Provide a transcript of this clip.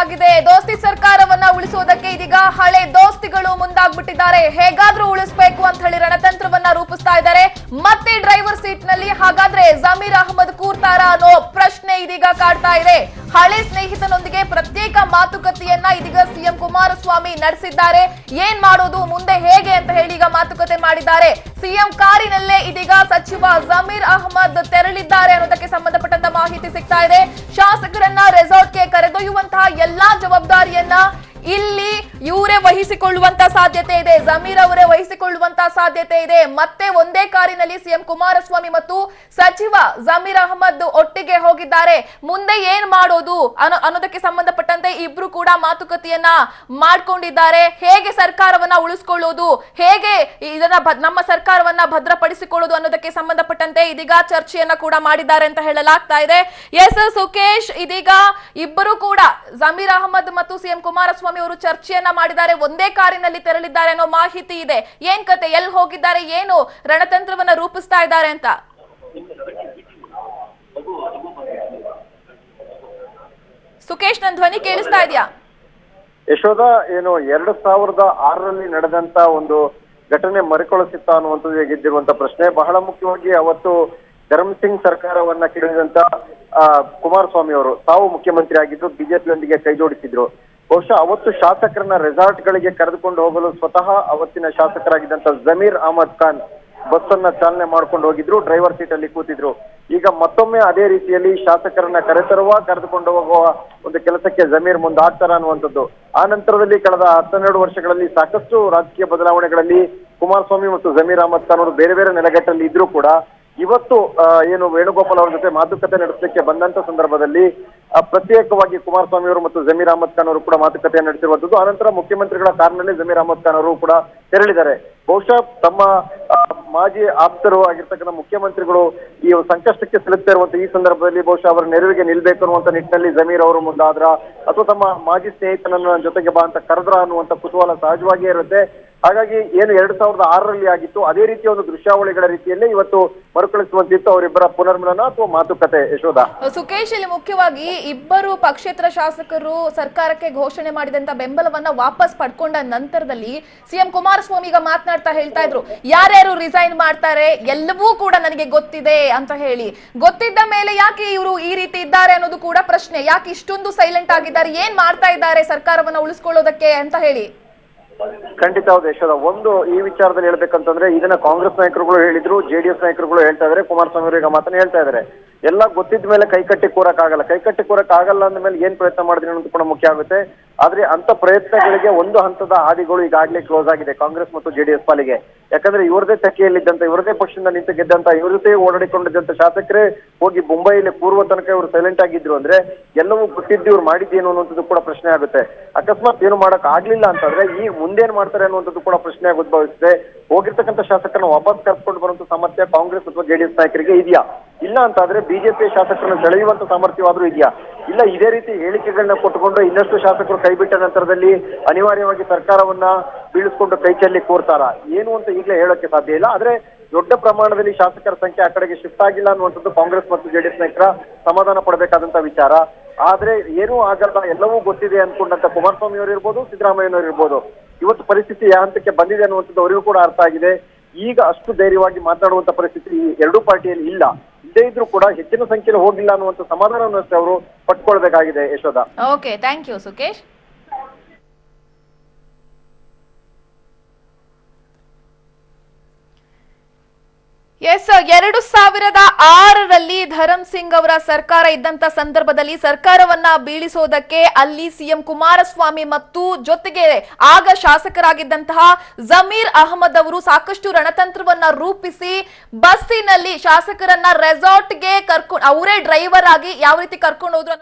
ಆಗಿದೆ. ದೋಸ್ತಿ ಸರ್ಕಾರವನ್ನ ಉಳಿಸುವುದಕ್ಕೆ ಇದೀಗ ಹಳೆ ದೋಸ್ತಿಗಳು ಮುಂದಾಗ್ಬಿಟ್ಟಿದ್ದಾರೆ. ಹೇಗಾದ್ರೂ ಉಳಿಸ್ಬೇಕು ಅಂತ ಹೇಳಿ ರಣತಂತ್ರವನ್ನ ರೂಪಿಸ್ತಾ ಇದ್ದಾರೆ. ಮತ್ತೆ ಡ್ರೈವರ್ ಸೀಟ್ನಲ್ಲಿ ಹಾಗಾದ್ರೆ ಜಮೀರ್ ಅಹಮದ್ ಕೂರ್ತಾರ ಅನ್ನೋ ಪ್ರಶ್ನೆ ಇದೀಗ ಕಾಡ್ತಾ ಇದೆ. ಹಳೆ ಸ್ನೇಹಿತನೊಂದಿಗೆ ಪ್ರತ್ಯೇಕ ಮಾತುಕತೆಯನ್ನ ಇದೀಗ ಸಿಎಂ ಕುಮಾರಸ್ವಾಮಿ ನಡೆಸಿದ್ದಾರೆ. ಏನ್ ಮಾಡೋದು, ಮುಂದೆ ಹೇಗೆ ಅಂತ ಹೇಳಿ ಈಗ ಮಾತುಕತೆ ಮಾಡಿದ್ದಾರೆ. ಸಿಎಂ ಕಾರಿನಲ್ಲೇ ಇದೀಗ ಸಚಿವ ಜಮೀರ್ ಅಹಮದ್ ತೆರಳಿದ್ದಾರೆ ಅನ್ನೋದಕ್ಕೆ ಸಂಬಂಧಪಟ್ಟಂತ ಮಾಹಿತಿ ಸಿಗ್ತಾ ಇದೆ. ಶಾಸಕರನ್ನ ರೆಸಾರ್ಟ್ಗೆ ಕರೆದೊಯ್ಯುವಂತಹ ಎಲ್ಲಾ ಜವಾಬ್ದಾರಿಯನ್ನ ಇಲ್ಲಿ ಇವರೇ ವಹಿಸಿಕೊಳ್ಳುವಂತ ಸಾಧ್ಯತೆ ಇದೆ, ಜಮೀರ್ ಅವರೇ ವಹಿಸಿಕೊಳ್ಳುವಂತ ಸಾಧ್ಯತೆ ಇದೆ. ಮತ್ತೆ ಒಂದೇ ಕಾರಿನಲ್ಲಿ ಸಿಎಂ ಕುಮಾರಸ್ವಾಮಿ ಮತ್ತು ಸಚಿವ ಜಮೀರ್ ಅಹಮದ್ ಒಟ್ಟಿಗೆ ಹೋಗಿದ್ದಾರೆ. ಮುಂದೆ ಏನ್ ಮಾಡೋದು ಅನ್ನೋ, ಅನ್ನೋದಕ್ಕೆ ಸಂಬಂಧಪಟ್ಟಂತೆ ಇಬ್ರು ಕೂಡ ಮಾತುಕತೆಯನ್ನ ಮಾಡ್ಕೊಂಡಿದ್ದಾರೆ. ಹೇಗೆ ಸರ್ಕಾರವನ್ನ ಉಳಿಸ್ಕೊಳ್ಳೋದು, ಹೇಗೆ ಇದನ್ನ ನಮ್ಮ ಸರ್ಕಾರವನ್ನ ಭದ್ರಪಡಿಸಿಕೊಳ್ಳೋದು ಅನ್ನೋದಕ್ಕೆ ಸಂಬಂಧಪಟ್ಟಂತೆ ಇದೀಗ ಚರ್ಚೆಯನ್ನ ಕೂಡ ಮಾಡಿದ್ದಾರೆ ಅಂತ ಹೇಳಲಾಗ್ತಾ ಇದೆ. ಎಸ್ ಸುಕೇಶ್ ಇದೀಗ ಇಬ್ಬರು ಕೂಡ, ಜಮೀರ್ ಅಹಮದ್ ಮತ್ತು ಸಿಎಂ ಕುಮಾರಸ್ವಾಮಿ ಅವರು ಚರ್ಚೆಯನ್ನ ಮಾಡಿದ್ದಾರೆ, ಒಂದೇ ಕಾರಿನಲ್ಲಿ ತೆರಳಿದ್ದಾರೆ ಅನ್ನೋ ಮಾಹಿತಿ ಇದೆ. ಏನ್ ಕತೆ? ಎಲ್ಲಿ ಹೋಗಿದ್ದಾರೆ? ಏನು? ರಣತಂತ್ರವನ್ನ ರೂಪಿಸ್ತಾ ಇದ್ದಾರೆ ಅಂತ. ಸುಕೇಶ್, ನನ್ ಧ್ವನಿ ಕೇಳಿಸ್ತಾ ಇದೆಯಾ? ಯಶೋಧ, ಏನು, ಎರಡು ಸಾವಿರದ ಆರರಲ್ಲಿ ನಡೆದಂತ ಒಂದು ಘಟನೆ ಮರುಕಳಿಸಿತ್ತ ಅನ್ನುವಂಥದ್ದು ಹೇಗಿದ್ದಿರುವಂತ ಪ್ರಶ್ನೆ. ಬಹಳ ಮುಖ್ಯವಾಗಿ ಅವತ್ತು ಧರ್ಮಸಿಂಗ್ ಸರ್ಕಾರವನ್ನ ಕೆಡವಿದಂತ ಕುಮಾರಸ್ವಾಮಿ ಅವರು ತಾವು ಮುಖ್ಯಮಂತ್ರಿ ಆಗಿದ್ದು ಬಿಜೆಪಿಯೊಂದಿಗೆ ಕೈ ಜೋಡಿಸಿದ್ರು ಬಹುಶಃ ಅವತ್ತು ಶಾಸಕರನ್ನ ರೆಸಾರ್ಟ್ ಗಳಿಗೆ ಕರೆದುಕೊಂಡು ಹೋಗಲು ಸ್ವತಃ ಅವತ್ತಿನ ಶಾಸಕರಾಗಿದ್ದಂತ ಜಮೀರ್ ಅಹಮದ್ ಖಾನ್ ಬಸ್ ಅನ್ನ ಚಾಲನೆ ಮಾಡ್ಕೊಂಡು ಹೋಗಿದ್ರು, ಡ್ರೈವರ್ ಸೀಟ್ ಅಲ್ಲಿ ಕೂತಿದ್ರು. ಈಗ ಮತ್ತೊಮ್ಮೆ ಅದೇ ರೀತಿಯಲ್ಲಿ ಶಾಸಕರನ್ನ ಕರೆತರುವ, ಕರೆದುಕೊಂಡು ಹೋಗುವ ಒಂದು ಕೆಲಸಕ್ಕೆ ಜಮೀರ್ ಮುಂದೆ ಆಗ್ತಾರ ಅನ್ನುವಂಥದ್ದು. ಆ ನಂತರದಲ್ಲಿ ಕಳೆದ ಹತ್ತೆರಡು ವರ್ಷಗಳಲ್ಲಿ ಸಾಕಷ್ಟು ರಾಜಕೀಯ ಬದಲಾವಣೆಗಳಲ್ಲಿ ಕುಮಾರಸ್ವಾಮಿ ಮತ್ತು ಜಮೀರ್ ಅಹಮದ್ ಖಾನ್ ಅವರು ಬೇರೆ ಬೇರೆ ನೆಲೆಗಟ್ಟಲ್ಲಿ ಇದ್ರೂ ಕೂಡ ಇವತ್ತು ಏನು ವೇಣುಗೋಪಾಲ್ ಅವರ ಜೊತೆ ಮಾತುಕತೆ ನಡೆಸಲಿಕ್ಕೆ ಬಂದಂತ ಸಂದರ್ಭದಲ್ಲಿ ಪ್ರತ್ಯೇಕವಾಗಿ ಕುಮಾರಸ್ವಾಮಿ ಅವರು ಮತ್ತು ಜಮೀರ್ ಅಹಮದ್ ಖಾನ್ ಅವರು ಕೂಡ ಮಾತುಕತೆ ನಡೆಸಿರುವಂತದ್ದು. ಆನಂತರ ಮುಖ್ಯಮಂತ್ರಿಗಳ ಕಾರ್ನಲ್ಲಿ ಜಮೀರ್ ಅಹಮದ್ ಖಾನ್ ಅವರು ಕೂಡ ತೆರಳಿದ್ದಾರೆ. ಬಹುಶಃ ತಮ್ಮ ಮಾಜಿ ಆಪ್ತರು ಆಗಿರ್ತಕ್ಕಂಥ ಮುಖ್ಯಮಂತ್ರಿಗಳು ಈ ಸಂಕಷ್ಟಕ್ಕೆ ಸಿಲುಕ್ತಾ ಇರುವಂತ ಈ ಸಂದರ್ಭದಲ್ಲಿ ಬಹುಶಃ ಅವರ ನೆರವಿಗೆ ನಿಲ್ಬೇಕು ಅನ್ನುವಂತ ನಿಟ್ಟಿನಲ್ಲಿ ಜಮೀರ್ ಅವರು ಮುಂದಾದ್ರ, ಅಥವಾ ತಮ್ಮ ಮಾಜಿ ಸ್ನೇಹಿತನನ್ನು ನನ್ನ ಜೊತೆಗೆ ಬಾ ಅಂತ ಕರೆದ್ರ ಅನ್ನುವಂತ ಕುತೂಹಲ ಸಹಜವಾಗಿಯೇ ಇರುತ್ತೆ. ಹಾಗಾಗಿ ಏನು ಎರಡ್ ಸಾವಿರದ ಆರರಲ್ಲಿ ಆಗಿತ್ತು, ಅದೇ ರೀತಿಯ ಒಂದು ದೃಶ್ಯಾವಳಿಗಳ ರೀತಿಯಲ್ಲಿ ಇವತ್ತು ಮರುಕಳಿಸುವಂತಿತ್ತು ಅವರಿಬ್ಬರ ಪುನರ್ಮಿಲನ ಅಥವಾ ಮಾತುಕತೆ. ಯಶೋಧ. ಸುಕೇಶ್, ಇಲ್ಲಿ ಮುಖ್ಯವಾಗಿ ಇಬ್ಬರು ಪಕ್ಷೇತರ ಶಾಸಕರು ಸರ್ಕಾರಕ್ಕೆ ಘೋಷಣೆ ಮಾಡಿದಂತ ಬೆಂಬಲವನ್ನ ವಾಪಸ್ ಪಡ್ಕೊಂಡ ನಂತರದಲ್ಲಿ ಸಿಎಂ ಕುಮಾರಸ್ವಾಮಿ ಈಗ ಮಾತನಾಡ್ತಾ ಹೇಳ್ತಾ ಇದ್ರು. ಯಾರ್ಯಾರು ರಿಸೈನ್ ಮಾಡ್ತಾರೆ? ಎಲ್ಲವೂ ಕೂಡ ನನಗೆ ಗೊತ್ತಿದೆ ಅಂತ ಹೇಳಿ. ಗೊತ್ತಿದ್ದ ಮೇಲೆ ಯಾಕೆ ಇವರು ಈ ರೀತಿ ಇದ್ದಾರೆ ಅನ್ನೋದು ಕೂಡ ಪ್ರಶ್ನೆ. ಯಾಕೆ ಇಷ್ಟೊಂದು ಸೈಲೆಂಟ್ ಆಗಿದ್ದಾರೆ? ಏನ್ ಮಾಡ್ತಾ ಇದ್ದಾರೆ ಸರ್ಕಾರವನ್ನ ಉಳಿಸ್ಕೊಳ್ಳೋದಕ್ಕೆ ಅಂತ ಹೇಳಿ. ಖಂಡಿತ ಹೌದು ಯಶೋಧ. ಒಂದು, ಈ ವಿಚಾರದಲ್ಲಿ ಹೇಳ್ಬೇಕಂತಂದ್ರೆ ಇದನ್ನ ಕಾಂಗ್ರೆಸ್ ನಾಯಕರುಗಳು ಹೇಳಿದ್ರು ಜೆಡಿಎಸ್ ನಾಯಕರುಗಳು ಹೇಳ್ತಾ ಇದಾರೆ, ಕುಮಾರಸ್ವಾಮಿ ಅವರು ಈಗ ಮಾತನ್ನ ಹೇಳ್ತಾ ಇದಾರೆ. ಎಲ್ಲ ಗೊತ್ತಿದ್ದ ಮೇಲೆ ಕೈಕಟ್ಟಿ ಕೂರಕ್ ಆಗಲ್ಲ. ಕೈಕಟ್ಟಿ ಕೂರಕ್ ಆಗಲ್ಲ ಅಂದ ಮೇಲೆ ಏನ್ ಪ್ರಯತ್ನ ಮಾಡಿದ್ರಿ ಅನ್ನೋದು ಕೂಡ ಮುಖ್ಯ ಆಗುತ್ತೆ. ಆದ್ರೆ ಅಂತ ಪ್ರಯತ್ನಗಳಿಗೆ ಒಂದು ಹಂತದ ಹಾದಿಗಳು ಈಗಾಗಲೇ ಕ್ಲೋಸ್ ಆಗಿದೆ, ಕಾಂಗ್ರೆಸ್ ಮತ್ತು ಜೆಡಿಎಸ್ ಪಾಲಿಗೆ. ಯಾಕಂದ್ರೆ ಇವರದೇ ತೆಕೆಯಲ್ಲಿದ್ದಂತ ಇವರದೇ ಪಕ್ಷದಿಂದ ನಿಂತು ಗೆದ್ದಂತ, ಇವ್ರ ಜೊತೆ ಓಡಾಡಿಕೊಂಡಿದ್ದಂತ ಶಾಸಕರೇ ಹೋಗಿ ಮುಂಬೈಯಲ್ಲಿ ಪೂರ್ವ ತನಕ ಇವರು ಸೈಲೆಂಟ್ ಆಗಿದ್ರು ಅಂದ್ರೆ ಎಲ್ಲವೂ ಗೊತ್ತಿದ್ದು ಇವ್ರು ಮಾಡಿದ್ದೇನು ಅನ್ನುವಂಥದ್ದು ಕೂಡ ಪ್ರಶ್ನೆ ಆಗುತ್ತೆ. ಅಕಸ್ಮಾತ್ ಏನು ಮಾಡಕ್ ಆಗ್ಲಿಲ್ಲ ಅಂತಂದ್ರೆ ಈ ಮುಂದೇನ್ ಮಾಡ್ತಾರೆ ಅನ್ನುವಂಥದ್ದು ಕೂಡ ಪ್ರಶ್ನೆ ಉದ್ಭವಿಸುತ್ತೆ. ಹೋಗಿರ್ತಕ್ಕಂಥ ಶಾಸಕರನ್ನ ವಾಪಸ್ ಕರ್ಸ್ಕೊಂಡು ಬರುವಂತ ಸಾಮರ್ಥ್ಯ ಕಾಂಗ್ರೆಸ್ ಅಥವಾ ಜೆಡಿಎಸ್ ನಾಯಕರಿಗೆ ಇದೆಯಾ? ಇಲ್ಲ ಅಂತಾದ್ರೆ ಬಿಜೆಪಿ ಶಾಸಕರನ್ನು ಸೆಳೆಯುವಂತ ಸಾಮರ್ಥ್ಯವಾದ್ರೂ ಇದೆಯಾ? ಇಲ್ಲ, ಇದೇ ರೀತಿ ಹೇಳಿಕೆಗಳನ್ನ ಕೊಟ್ಟುಕೊಂಡು ಇನ್ನಷ್ಟು ಶಾಸಕರು ಕೈಬಿಟ್ಟ ನಂತರದಲ್ಲಿ ಅನಿವಾರ್ಯವಾಗಿ ಸರ್ಕಾರವನ್ನ ಬೀಳಿಸ್ಕೊಂಡು ಕೈಚಲ್ಲಿ ಕೋರ್ತಾರ? ಏನು ಅಂತ ಈಗಲೇ ಹೇಳೋಕೆ ಸಾಧ್ಯ ಇಲ್ಲ. ಆದ್ರೆ ದೊಡ್ಡ ಪ್ರಮಾಣದಲ್ಲಿ ಶಾಸಕರ ಸಂಖ್ಯೆ ಆ ಕಡೆಗೆ ಶಿಫ್ಟ್ ಆಗಿಲ್ಲ ಅನ್ನುವಂಥದ್ದು ಕಾಂಗ್ರೆಸ್ ಮತ್ತು ಜೆಡಿಎಸ್ ನಾಯಕರ ಸಮಾಧಾನ ಪಡಬೇಕಾದಂತ ವಿಚಾರ. ಆದ್ರೆ ಏನೂ ಆಗಲ್ಲ, ಎಲ್ಲವೂ ಗೊತ್ತಿದೆ ಅನ್ಕೊಂಡಂತ ಕುಮಾರಸ್ವಾಮಿ ಅವರು ಇರ್ಬೋದು, ಸಿದ್ದರಾಮಯ್ಯನವರು ಇರ್ಬೋದು. ಇವತ್ತು ಪರಿಸ್ಥಿತಿ ಯಾವ ಹಂತಕ್ಕೆ ಬಂದಿದೆ ಅನ್ನುವಂಥದ್ದು ಅವರಿಗೂ ಕೂಡ ಅರ್ಥ ಆಗಿದೆ. ಈಗ ಅಷ್ಟು ಧೈರ್ಯವಾಗಿ ಮಾತನಾಡುವಂತ ಪರಿಸ್ಥಿತಿ ಈ ಎರಡೂ ಪಾರ್ಟಿಯಲ್ಲಿ ಇಲ್ಲ. ಇಲ್ಲದೇ ಇದ್ರೂ ಕೂಡ ಹೆಚ್ಚಿನ ಸಂಖ್ಯೆಯಲ್ಲಿ ಹೋಗಿಲ್ಲ ಅನ್ನುವಂತ ಸಮಾಧಾನವನ್ನು ಅವರು ಪಟ್ಕೊಳ್ಬೇಕಾಗಿದೆ Yashoda. Okay thank you Sukesh yes ಎರಡು ಸಾವಿರದ ಆರರಲ್ಲಿ ಧರಂ ಸಿಂಗ್ ಅವರ ಸರ್ಕಾರ ಇದ್ದಂತ ಸಂದರ್ಭದಲ್ಲಿ ಸರ್ಕಾರವನ್ನ ಬೀಳಿಸೋದಕ್ಕೆ ಅಲ್ಲಿ ಸಿಎಂ ಕುಮಾರಸ್ವಾಮಿ ಮತ್ತು ಜೊತೆಗೆ ಆಗ ಶಾಸಕರಾಗಿದ್ದಂತಹ ಜಮೀರ್ ಅಹಮದ್ ಅವರು ಸಾಕಷ್ಟು ರಣತಂತ್ರವನ್ನ ರೂಪಿಸಿ ಬಸ್ಸಿನಲ್ಲಿ ಶಾಸಕರನ್ನ ರೆಸಾರ್ಟ್ಗೆ ಕರ್ಕೊಂಡು ಅವರೇ ಡ್ರೈವರ್ ಆಗಿ ಯಾವ ರೀತಿ ಕರ್ಕೊಂಡು ಹೋದ್ರು